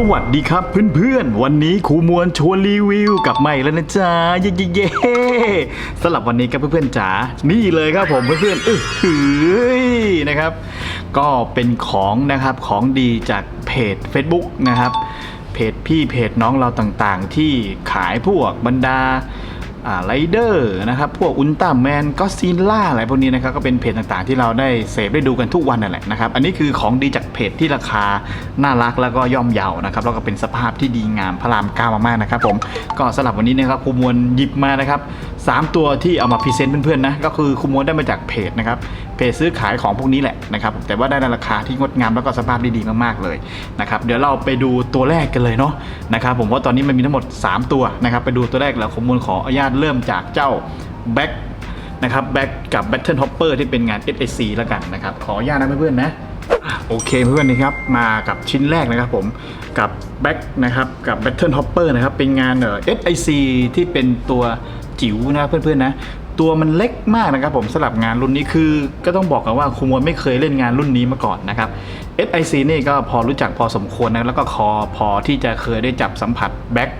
สวัสดีครับเพื่อนๆ วันนี้ครูมวลชวนรีวิวกับใหม่แล้วนะจ๊ะเย้เย้สำหรับวันนี้ครับเพื่อนๆจ๋านี่เลยครับผมเพื่อนๆเออหือนะครับ ก็เป็นของนะครับของดีจากเพจ Facebook นะครับ เพจพี่เพจน้องเราต่างๆ ที่ขายพวกบรรดา ไรเดอร์นะครับ พวกอุลตร้าแมนก็ซีนล่าอะไรพวกนี้นะครับ ก็เป็นเพจต่างๆที่เราได้เสพได้ดูกันทุกวันนั่นแหละนะครับ อันนี้คือของดีจากเพจที่ราคา น่ารักแล้วก็ย่อมเยานะครับ แล้วก็เป็นสภาพที่ดีงามพระรามเก้ามากๆนะครับผม ก็สำหรับวันนี้นะครับภูมวลหยิบมานะครับ สามตัวที่เอามาพรีเซนต์เพื่อนๆนะก็คือครูมวลได้มาจากเพจนะครับเพจซื้อขายของพวกนี้แหละนะครับแต่ว่าได้ในราคาที่งดงามแล้วก็สภาพดีๆมากๆเลยนะครับเดี๋ยวเราไปดูตัวแรกกันเลยเนาะนะครับผมว่าตอนนี้มันมีทั้งหมด 3 ตัวนะครับไปดูตัวแรกแล้วครูมวลขออนุญาตเริ่มจากเจ้าแบ็คนะครับแบ็คกับ Battle Hopper ที่เป็นงาน SAC แล้วกันนะครับขออนุญาตนะเพื่อนๆนะอะโอเคเพื่อนนะครับมากับชิ้นแรกนะครับผมกับแบ็คนะครับกับ Battle Hopper นะครับเป็นงานเอ่อ SIC ที่เป็นตัว จิ๋วนะเพื่อนๆนะ ตัวมันเล็กมากนะครับผมสำหรับงานรุ่นนี้คือก็ต้องบอกกันว่าครูมวลไม่เคยเล่นงานรุ่นนี้มาก่อนนะครับ SIC นี่ก็พอรู้จักพอสมควรนะแล้วก็คอพอที่จะเคยได้จับสัมผัสแบ็ค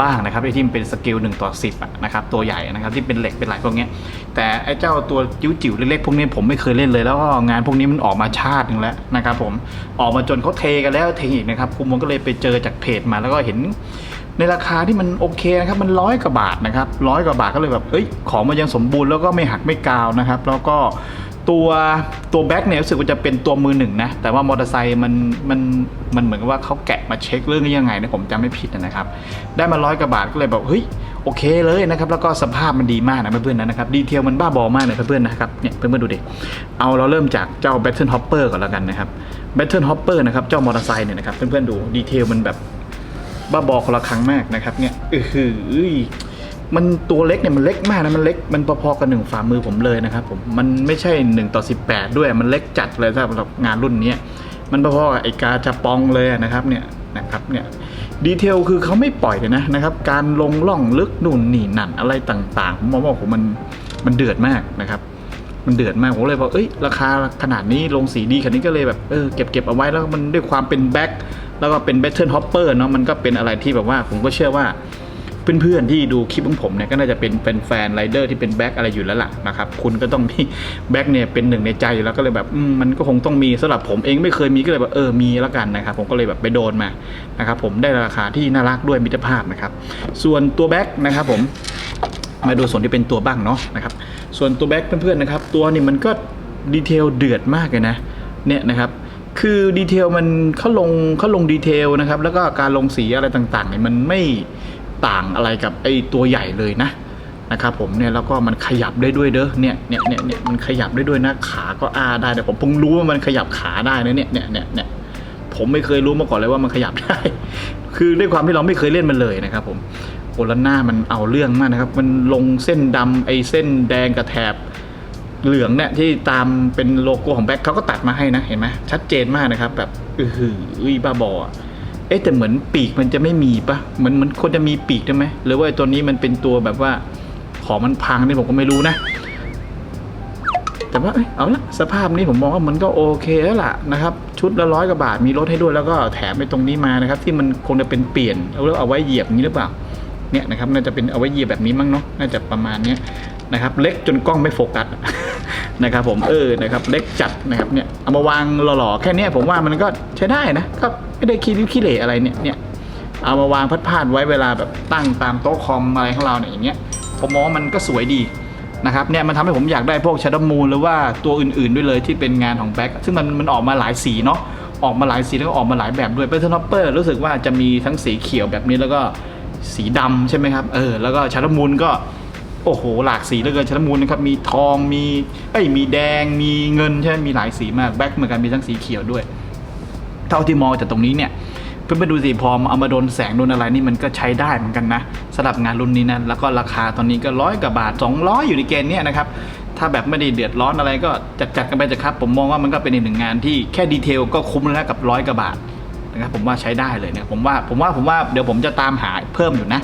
บ้างนะครับไอที่มันเป็นสเกล1ต่อ10อะนะครับตัวใหญ่นะครับที่เป็นเหล็กเป็นอะไรพวกนี้แต่ไอ้เจ้าตัวจิ๋วๆเล็กๆพวกนี้ผมไม่เคยเล่นเลยแล้วก็งานพวกนี้มันออกมาชาติหนึ่งแล้วนะครับผมออกมาจนเขาเทกันแล้วเทอีกนะครับครูมวลก็เลยไปเจอจากเพจมาแล้วก็เห็น ในราคาที่มันโอเคนะครับมันร้อยกว่าบาทนะครับร้อยกว่าบาทก็เลยแบบเอ้ยของมันยังสมบูรณ์แล้วก็ไม่หักไม่กาวนะครับ แล้วก็ตัวตัวแบ็คเนี่ยรู้สึกว่าจะเป็นตัวมือหนึ่งนะแต่ว่ามอเตอร์ไซค์มันมันมันเหมือนกับว่าเขาแกะมาเช็คเรื่องนี้ยังไงนะผมจำไม่ผิดนะครับได้มาร้อยกว่าบาทก็เลยแบบเฮ้ยโอเคเลยนะครับแล้วก็สภาพมันดีมากนะเพื่อนๆนะครับดีเทลมันบ้าบอมากเลยเพื่อนๆนะครับเนี่ยเพื่อนๆดูดิเอาเราเริ่มจากเจ้า Battle Hopper ก่อนแล้วกันนะครับ Battle Hopper นะครับเจ้ามอเตอร์ไซค์เนี่ยนะครับเพื่อนๆดูดีเทลมันแบบ บ้าบอคนละครั้งมากนะครับเนี่ยเออหือมันตัวเล็กเนี่ยมันเล็กมากนะมันเล็กมันพอๆกับหนึ่งฝ่ามือผมเลยนะครับผมมันไม่ใช่1ต่อ18 ด้วยมันเล็กจัดเลยสำหรับงานรุ่นนี้มันพอๆกับไอกาจะปองเลยนะครับเนี่ยนะครับเนี่ยดีเทลคือเขาไม่ปล่อยเลยนะนะครับ การลงล่องลึกนู่นนี่นั่นอะไรต่างๆผมมองว่าผมมันมันเดือดมากนะครับ มันเดือดมากผมเลยบอกเอ้ยราคาขนาดนี้ลงสีดีขนาดนี้ก็เลยแบบเออเก็บเก็บเอาไว้แล้วมันด้วยความเป็นแบ็ค แล้วก็เป็นแบทเทิลฮอปเปอร์เนาะมันก็เป็นอะไรที่แบบว่าผมก็เชื่อว่าเพื่อนๆที่ดูคลิปของผมเนี่ยก็น่าจะเป็นเป็นแฟนไรเดอร์ที่เป็นแบ็คอะไรอยู่แล้วล่ะนะครับคุณก็ต้องมีแบ็คเนี่ยเป็นหนึ่งในใจอยู่แล้วก็เลยแบบมันก็คงต้องมีสำหรับผมเองไม่เคยมีก็เลยแบบเออมีแล้วกันนะครับผมก็เลยแบบไปโดนมานะครับผมได้ราคาที่น่ารักด้วยมิตรภาพนะครับส่วนตัวแบ็คนะครับผมมาดูส่วนที่เป็นตัวบ้างเนาะนะครับส่วนตัวแบ็คเพื่อนๆนะครับตัวนี่มันก็ดีเทลเดือดมากเลยนะเนี่ยนะครับ คือดีเทลมันเขาลงเขาลงดีเทลนะครับ แล้วก็การลงสีอะไรต่างๆเนี่ยมันไม่ต่างอะไรกับไอ้ตัวใหญ่เลยนะนะครับผมเนี่ยแล้วก็มันขยับได้ด้วยเด้อเนี่ยเนี่ยเนี่ยเนี่ยมันขยับได้ด้วยนะขาก็อาได้แต่ผมเพิ่งรู้ว่ามันขยับขาได้นะเนี่ยเนี่ยเนี่ยเนี่ยผมไม่เคยรู้มาก่อนเลยว่ามันขยับได้ คือด้วยความที่เราไม่เคยเล่นมันเลยนะครับ ผมโอลาน่ามันเอาเรื่องมากนะครับ มันลงเส้นดำไอ้เส้นแดงกับแถบ เหลืองเนี่ยที่ตามเป็นโลโก้ของแบ็คเขาก็ตัดมาให้นะเห็นไหมชัดเจนมากนะครับ แบบอือหืออุ้ยบ้าบอเอ๊ะแต่เหมือนปีกมันจะไม่มีปะเหมือนมันควรจะมีปีกได้ไหมหรือว่าไอ้ตัวนี้มันเป็นตัวแบบว่าของมันพังนี่ผมก็ไม่รู้นะ แต่ว่าเอาละสภาพนี้ผมมองว่ามันก็โอเคแล้วล่ะนะครับ ชุดละร้อยกว่าบาทมีรถให้ด้วยแล้วก็แถมไปตรงนี้มานะครับ ที่มันคงจะเป็นเปลี่ยนเอาเอาไว้เหยียบนี้หรือเปล่าเนี่ยนะครับน่าจะเป็นเอาไว้เหยียบแบบนี้มั้งเนาะน่าจะประมาณเนี้ย นะครับเล็กจนกล้องไม่โฟกัสนะครับผมเออนะครับเล็กจัดนะครับเนี่ยเอามาวางหล่อๆแค่นี้ผมว่ามันก็ใช้ได้นะก็ไม่ได้ขี้ริ้วขี้เหร่อะไรเนี่ยเนี่ยเอามาวางพัดพาดๆไว้เวลาแบบตั้งตามโต๊ะคอมอะไรของเราเนี่ยอย่างเงี้ยผมมองว่ามันก็สวยดีนะครับเนี่ยมันทำให้ผมอยากได้พวกชัดมูลหรือว่าตัวอื่นๆด้วยเลยที่เป็นงานของแบ็คซึ่งมันมันออกมาหลายสีเนาะออกมาหลายสีแล้วก็ออกมาหลายแบบด้วยเ a ท t น e อปเปอร์รู้สึกว่าจะมีทั้งสีเขียวแบบนี้แล้วก็สีดำใช่ไหมครับเออแล้วก็ชัดมูลก็ โอ้โหหลากสีเหลือเกินชัดมูลนะครับมีทองมีเอ้ยมีแดงมีเงินใช่ไหมมีหลายสีมากแบ็คเหมือนกันมีทั้งสีเขียวด้วย เท่าที่มองจากตรงนี้เนี่ยเพื่อนๆดูสิพอเอามาโดนแสงโดนอะไรนี่มันก็ใช้ได้เหมือนกันนะสำหรับงานรุ่นนี้นะแล้วก็ราคาตอนนี้ก็ร้อยกว่าบาท 200 อยู่ในเกณฑ์เนี้ยนะครับถ้าแบบไม่ได้เดือดร้อนอะไรก็จัดจัดกันไปจะครับ ผมมองว่ามันก็เป็นอีกหนึ่งงานที่แค่ดีเทลก็คุ้มแล้วกับร้อยกว่าบาทนะครับผมว่าใช้ได้เลยเนี่ยผมว่าผมว่าผมว่าเดี๋ยวผมจะตามหาเพิ่มอยู่นะ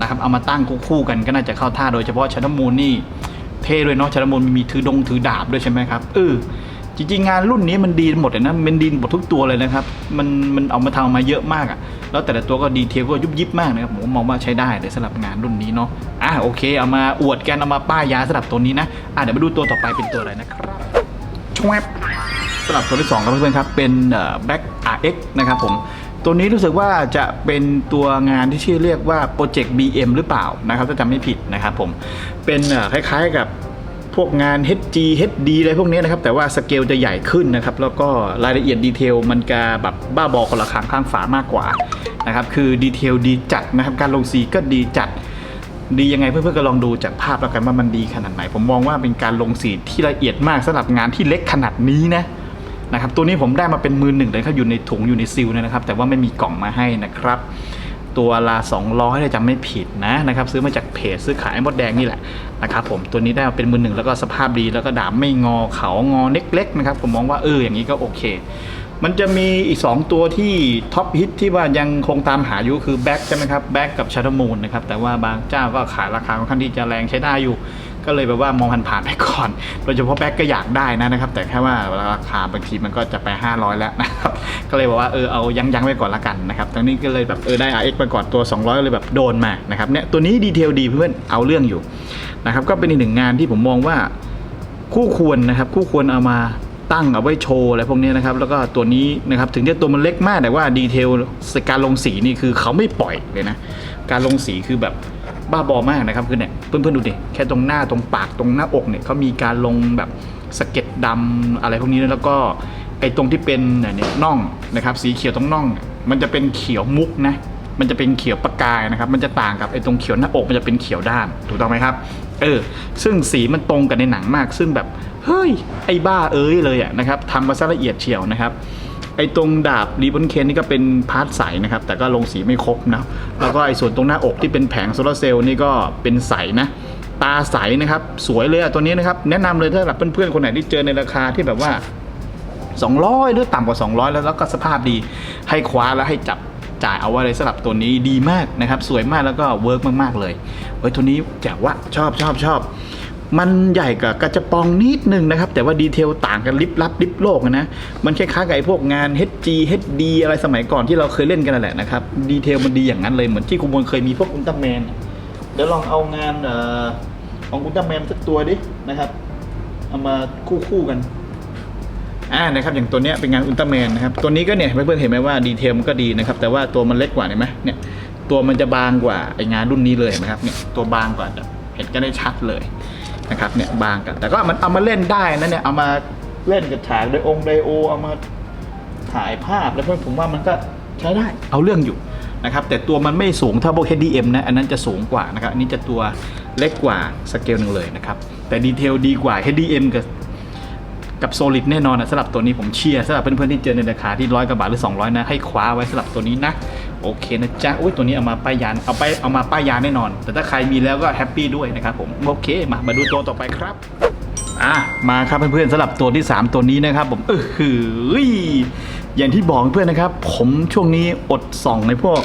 นะครับเอามาตั้งคู่ๆกันก็น่าจะเข้าท่าโดยเฉพาะชันมูลนี่เท่ด้วยเนาะชาลมูลมีถือดงถือดาบด้วยใช่ไหมครับเออจริงๆงานรุ่นนี้มันดีหมดเลยนะมันดีหมดทุกตัวเลยนะครับมันมันเอามาทำมาเยอะมากอะ่ะแล้วแต่ละตัวก็ดีเทลก็ยุบยิบมากนะครับผมมองว่าใช้ได้เลยสำหรับงานรุ่นนี้เนาะอะโอเคเอามาอวดกันเอามาป้ายยาสำหรับตัวนี้นะอะเดี๋ยวมาดูตัวต่อไปเป็นตัวอะไรนะครับชวบสำหรับตัวที่สองครับเพื่อนๆครับเป็นเอ่อ Black RX นะครับผม ตัวนี้รู้สึกว่าจะเป็นตัวงานที่ชื่อเรียกว่าโปรเจกต์ BM หรือเปล่านะครับถ้าจำไม่ผิดนะครับผมเป็นคล้ายๆกับพวกงาน HG HD อะไรพวกนี้นะครับ แต่ว่าสเกลจะใหญ่ขึ้นนะครับ แล้วก็รายละเอียดดีเทลมันจะแบบบ้าบอคนละครั้งข้างฝามากกว่านะครับคือดีเทลดีจัดนะครับการลงสีก็ดีจัดดียังไงเพื่อนๆก็ลองดูจากภาพแล้วกันว่ามันดีขนาดไหน ผมมองว่าเป็นการลงสีที่ละเอียดมากสำหรับงานที่เล็กขนาดนี้นะ นะครับตัวนี้ผมได้มาเป็นมือหนึ่งเลยครับอยู่ในถุงอยู่ในซิลเนยนะครับ แต่ว่าไม่มีกล่องมาให้นะครับ ตัวละ200เนี่ยจำไม่ผิดนะนะครับซื้อมาจากเพจซื้อขายมดแดงนี่แหละนะครับผมตัวนี้ได้มาเป็นมือหนึ่งแล้วก็สภาพดีแล้วก็ดามไม่งอเขางอเล็กๆนะครับผมมองว่าเอออย่างนี้ก็โอเค มันจะมีอีก 2 ตัวที่ท็อปฮิตที่ว่ายังคงตามหาอยู่คือแบ็กใช่ไหมครับแบ็กกับชาร์มูนนะครับแต่ว่าบางเจ้าก็ขายราคาค่อนข้างที่จะแรงใช้ได้อยู่ ก็เลยแบบว่ามองผ่านๆไปก่อน โดยเฉพาะแบ็กก็อยากได้นะนะครับ แต่แค่ว่าราคาบางทีมันก็จะไป 500 แล้วนะครับก็เลยบอกว่าเออเอายังยังๆไว้ก่อนละกันนะครับตอนนี้ก็เลยแบบเออได้ RX ไปก่อนตัว 200 เลยแบบโดนมานะครับเนี่ยตัวนี้ดีเทลดีเพื่อนเอาเรื่องอยู่นะครับก็เป็นอีกหนึ่งงานที่ผมมองว่าคู่ควรนะครับคู่ควรเอามา ตั้งเอาไว้โชว์อะไรพวกนี้นะครับ แล้วก็ตัวนี้นะครับถึงจะตัวมันเล็กมากแต่ว่าดีเทลการลงสีนี่คือเขาไม่ปล่อยเลยนะ การลงสีคือแบบบ้าบอมากนะครับคือเนี่ยเพื่อนๆดูดิแค่ตรงหน้าตรงปากตรงหน้าอกเนี่ยเขามีการลงแบบสเก็ดดำอะไรพวกนี้นะแล้วก็ไอ้ตรงที่เป็นเนี่ยน่องนะครับสีเขียวตรงน่อง มันจะเป็นเขียวมุกนะมันจะเป็นเขียวประกายนะครับ มันจะต่างกับไอ้ตรงเขียวหน้าอกมันจะเป็นเขียวด้านถูกต้องไหมครับ เออ ซึ่งสีมันตรงกันในหนังมาก ซึ่งแบบ เฮ้ย ไอ้บ้าเอ้ยเลยอะนะครับทำมาซะละเอียดเฉียวนะครับ ไอ้ตรงดาบรีบอนเคนนี่ก็เป็นพาร์ทใสนะครับ แต่ก็ลงสีไม่ครบนะ แล้วก็ไอ้ส่วนตรงหน้าอกที่เป็นแผงโซลาร์เซลล์นี่ก็เป็นใสนะตาใสนะครับ สวยเลยอะตัวนี้นะครับ แนะนำเลยถ้าแบบเพื่อนๆคนไหนที่เจอในราคาที่แบบว่า 200 หรือต่ำกว่า 200 แล้วแล้วก็สภาพดี ให้คว้าแล้วให้จับ จ่ายเอาไว้เลยสำหรับตัวนี้ดีมากนะครับ สวยมากแล้วก็เวิร์กมาก ๆ เลยเฮ้ยตัวนี้แจ๋ววะชอบชอบชอบมันใหญ่กับกระจะปองนิดนึงนะครับ แต่ว่าดีเทลต่างกันลิบลับลิบโลกนะมันคล้ายๆกับไอ้พวกงาน HG HD อะไรสมัยก่อนที่เราเคยเล่นกันนั่นแหละนะครับ ดีเทลมันดีอย่างนั้นเลยเหมือนที่คุณบนเคยมีพวกอุลตร้าแมนเดี๋ยวลองเอางานเอ่อของอุลตร้าแมนสักตัวดินะครับ เอามาคู่ๆกัน อ่านะครับอย่างตัวเนี้ยเป็นงานอุลตร้าแมนนะครับตัวนี้ก็เนี่ยเพื่อนๆเห็นไหมว่าดีเทลมันก็ดีนะครับแต่ว่าตัวมันเล็กกว่าเห็นไหมเนี่ยตัวมันจะบางกว่าไองานรุ่นนี้เลยนไหมครับเนี่ยตัวบางกว่าเห็นกันได้ชัดเลยนะครับเนี่ยบางกันแต่ก็มันเอามาเล่นได้นะเนี่ยเอามาเล่นกับฉากไดองไดโอเอามาถ่ายภาพแล้วเพื่อนผมว่ามันก็ใช้ได้เอาเรื่องอยู่นะครับแต่ตัวมันไม่สูงเท่าพวก HDM นะอันนั้นจะสูงกว่านะครับอันนี้จะตัวเล็กกว่าสเกลหนึ่งเลยนะครับแต่ดีเทลดีกว่า HDM กับ กับโซลิดแน่นอนนะสำหรับตัวนี้ผมเชียร์สำหรับเพื่อนๆที่เจอในราคาที่ร้อยกว่าบาทหรือ 200 นะ ให้คว้าไว้สำหรับตัวนี้นะ โอเคนะจ๊ะอุ้ยตัวนี้เอามาป้ายยานเอาไปเอามาป้ายยานแน่นอน แต่ถ้าใครมีแล้วก็แฮปปี้ด้วยนะครับผมโอเคมามาดูตัวต่อไปครับอะมาครับเพื่อนๆสำหรับตัวที่ 3 ตัวนี้นะครับผมเออหืออย่างที่บอกเพื่อนนะครับ ผมช่วงนี้อดส่องในพวก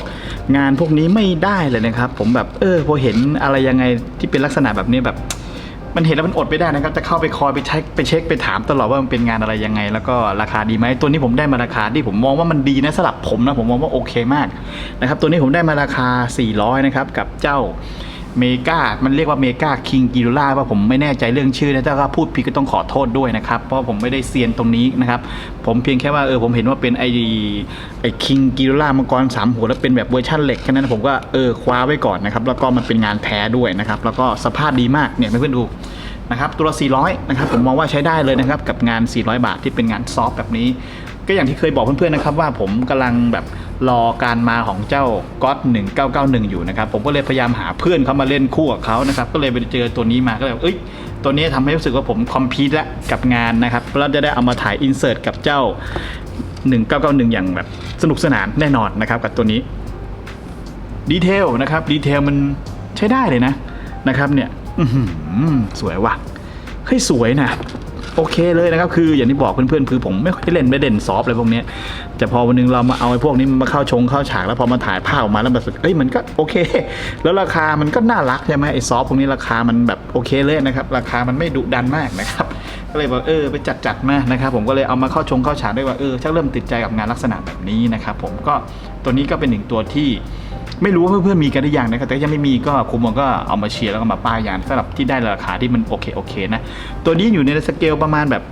งานพวกนี้ไม่ได้เลยนะครับ ผมแบบเออพอเห็นอะไรยังไงที่เป็นลักษณะแบบนี้แบบ มันเห็นแล้วมันอดไม่ได้นะครับ จะเข้าไปคอยไปเช็คไปเช็คไปถามตลอดว่ามันเป็นงานอะไรยังไง แล้วก็ราคาดีไหมตัวนี้ผมได้มาราคาที่ผมมองว่ามันดีนะสำหรับผมนะผมมองว่าโอเคมากนะครับตัวนี้ผมได้มาราคา 400 นะครับกับเจ้า เมกามันเรียกว่าเมกาคิงกิโลล่าว่าผมไม่แน่ใจเรื่องชื่อนะถ้าพูดผิดก็ต้องขอโทษด้วยนะครับ เพราะผมไม่ได้เซียนตรงนี้นะครับ ผมเพียงแค่ว่าเออผมเห็นว่าเป็นไอไอคิงกิโลล่ามังกรสามหัวแล้วเป็นแบบเวอร์ชันเหล็กแค่นั้นผมก็เออคว้าไว้ก่อนนะครับ แล้วก็มันเป็นงานแท้ด้วยนะครับ แล้วก็สภาพดีมากเนี่ยเพื่อนๆดูนะครับตัวละ 400 นะครับ ผมมองว่าใช้ได้เลยนะครับ กับงาน 400 บาทที่เป็นงานซอฟแบบนี้ ก็อย่างที่เคยบอกเพื่อนๆนะครับว่าผมกำลังแบบ รอการมาของเจ้าก๊อต1991 อยู่นะครับ ผมก็เลยพยายามหาเพื่อนเขามาเล่นคู่กับเขานะครับ ก็เลยไปเจอตัวนี้มาก็เลยเอ้ยตัวนี้ทำให้รู้สึกว่าผมคอมพีทแล้วกับงานนะครับแล้วจะได้เอามาถ่ายอินเสิร์ตกับเจ้า 1991 อย่างแบบสนุกสนานแน่นอนนะครับกับตัวนี้ดีเทลนะครับดีเทลมันใช้ได้เลยนะนะครับเนี่ยอื้อหือสวยว่ะเฮ้ยสวยนะ โอเคเลยนะครับคืออย่างที่บอกเพื่อนๆคือผมไม่ค่อยเล่นไม่เด่นซอฟอะไรพวกนี้แต่พอวันหนึงเรามาเอาไอ้พวกนี้มาเข้าชงเข้าฉากแล้วพอมาถ่ายภาพออกมาแล้วแบบเอ้ยมันก็โอเค แล้วราคามันก็น่ารักใช่ไหมไอ้ซอฟพวกนี้ราคามันแบบโอเคเลยนะครับราคามันไม่ดุดันมากนะครับก็เลยบอกเออไปจัดจัดมานะครับผมก็เลยเอามาเข้าชงเข้าฉากด้วยว่าเออชักเริ่มติดใจกับงานลักษณะแบบนี้นะครับผมก็ตัวนี้ก็เป็นหนึ่งตัวที่ ไม่รู้ว่าเพื่อนๆมีกันหรือยังนะครับแต่ยังไม่มีก็ครูมองก็เอามาเชียร์แล้วก็มาป้ายยางสำหรับที่ได้ราคาที่มันโอเคโอเคนะตัวนี้อยู่ในสเกลประมาณแบบ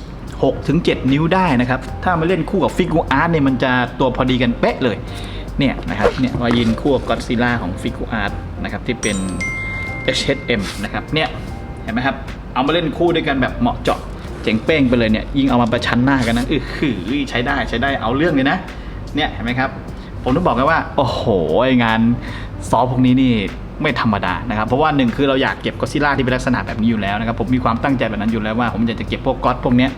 6ถึง7นิ้วได้นะครับ ถ้ามาเล่นคู่กับฟิกูอาร์ตเนี่ยมันจะตัวพอดีกันเป๊ะเลย เนี่ยนะครับ เนี่ยมายินคู่กับก็อดซิล่าของฟิกูอาร์ตนะครับที่เป็น HHM นะครับ เนี่ยเห็นไหมครับ เอามาเล่นคู่ด้วยกันแบบเหมาะเจาะเจ๋งเป้งไปเลยเนี่ย ยิ่งเอามาประชันหน้ากันนะเออคือใช้ได้ใช้ได้เอาเรื่องเลยนะ เนี่ยเห็นไหมครับ ผมต้องบอกกันว่า โอ้โหงานซอฟต์พวกนี้นี่ไม่ธรรมดานะครับ เพราะว่าหนึ่งคือเราอยากเก็บก็ซิล่าที่เป็นลักษณะแบบนี้อยู่แล้วนะครับ ผมมีความตั้งใจแบบนั้นอยู่แล้วว่า ผมอยากจะเก็บพวกก๊อตพวกนี้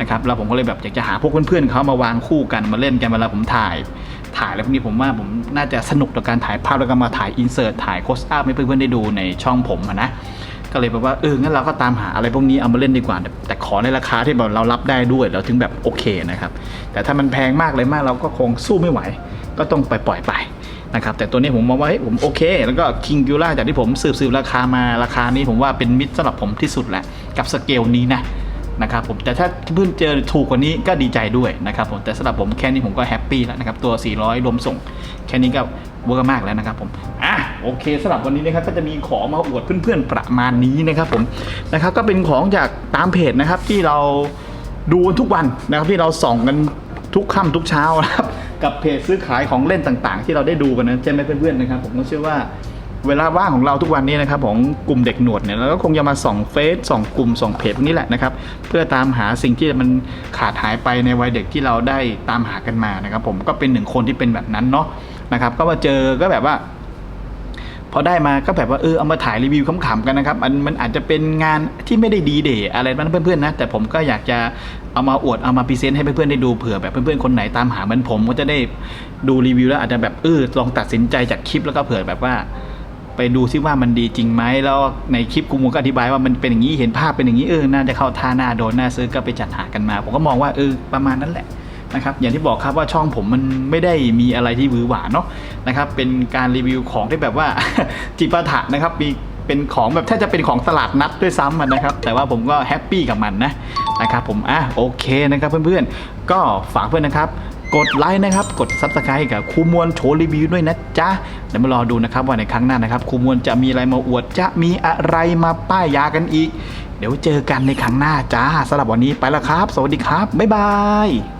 นะครับ แล้วผมก็เลยแบบอยากจะหาพวกเพื่อนๆเขามาวางคู่กันมาเล่นกันเวลาผมถ่าย ถ่ายแล้วพวกนี้ผมว่าผมน่าจะสนุกต่อการถ่ายภาพแล้วก็มาถ่ายอินเสิร์ตถ่ายโคสอัพให้เพื่อนๆได้ดูในช่องผมนะก็เลยแบบว่าเอองั้นเราก็ตามหาอะไรพวกนี้เอามาเล่นดีกว่า แต่แต่ขอในราคาที่แบบเรารับได้ด้วยเราถึงแบบโอเคนะครับแต่ถ้ามันแพงมากเลยมากเราก็คงสู้ไม่ไหว ก็ต้องไปปล่อยไปนะครับแต่ตัวนี้ผมมองว่าเฮ้ยผมโอเค แล้วก็คิงกิล่าจากที่ผมสืบสืบราคามาราคานี้ผมว่าเป็นมิตรสำหรับผมที่สุดแหละกับสเกลนี้นะนะครับผมแต่ถ้าเพื่อนเจอถูกกว่านี้ก็ดีใจด้วยนะครับผมแต่สำหรับผมแค่นี้ผมก็แฮปปี้แล้วนะครับตัว 400 รวมส่ง แค่นี้ก็เวอร์มากแล้วนะครับผมอะโอเคสำหรับวันนี้นะครับก็จะมีของมาอวดเพื่อนๆประมาณนี้นะครับผมนะครับก็เป็นของจากตามเพจนะครับที่เราดูทุกวันนะครับที่เราส่องกันทุกค่ำทุกเช้านะครับ กับเพจซื้อขายของเล่นต่างๆ ที่เราได้ดูกันนะใช่ไหมเพื่อนๆนะครับ ผมก็เชื่อว่าเวลาว่างของเราทุกวันนี้นะครับของกลุ่มเด็กหนวดเนี่ยเราก็คงจะมาส่องเฟซส่องกลุ่มส่องเพจพวกนี้แหละนะครับ เพื่อตามหาสิ่งที่มันขาดหายไปในวัยเด็กที่เราได้ตามหากันมานะครับ ผมก็เป็นหนึ่งคนที่เป็นแบบนั้นเนาะนะครับ ก็มาเจอก็แบบว่า อได้มาก็แบบว่าเออเอามาถ่ายรีวิวขำๆกันนะครับมันมันอาจจะเป็นงานที่ไม่ได้ดีเดย์อะไรนั้นเพื่อนๆนะแต่ผมก็อยากจะเอามาอวดเอามาพรีเซนต์ให้เพื่อนๆได้ดูเผื่อแบบเพื่อนๆคนไหนตามหาเหมือนผมก็จะได้ดูรีวิวแล้วอาจจะแบบเออลองตัดสินใจจากคลิปแล้วก็เผื่อแบบว่าไปดูซิว่ามันดีจริงไหมแล้วในคลิปคุณมูก็อธิบายว่ามันเป็นอย่างนี้เห็นภาพเป็นอย่างนี้เออน่าจะเข้าท่าหน้าโดนน่าซื้อก็ไปจัดหากันมา ผมก็มองว่าเออประมาณนั้นแหละ นะครับอย่างที่บอกครับว่าช่องผมมันไม่ได้มีอะไรที่หวือหวาเนาะนะครับเป็นการรีวิวของที่แบบว่าจิปาถะนะครับมีเป็นของแบบถ้าจะเป็นของตลาดนัดด้วยซ้ำนะครับ แต่ว่าผมก็แฮปปี้กับมันนะนะครับผมอะโอเคนะครับเพื่อนๆ ก็ฝากเพื่อนนะครับกดไลค์นะครับ กด Subscribe กับครูมวลโชว์รีวิวด้วยนะจ๊ะเดี๋ยวมารอดูนะครับว่าในครั้งหน้านะครับครูมวลจะมีอะไรมาอวดจะมีอะไรมาป้ายยากันอีก เดี๋ยวเจอกันในครั้งหน้าจ้าสำหรับวันนี้ไปแล้วครับ สวัสดีครับ บ๊ายบาย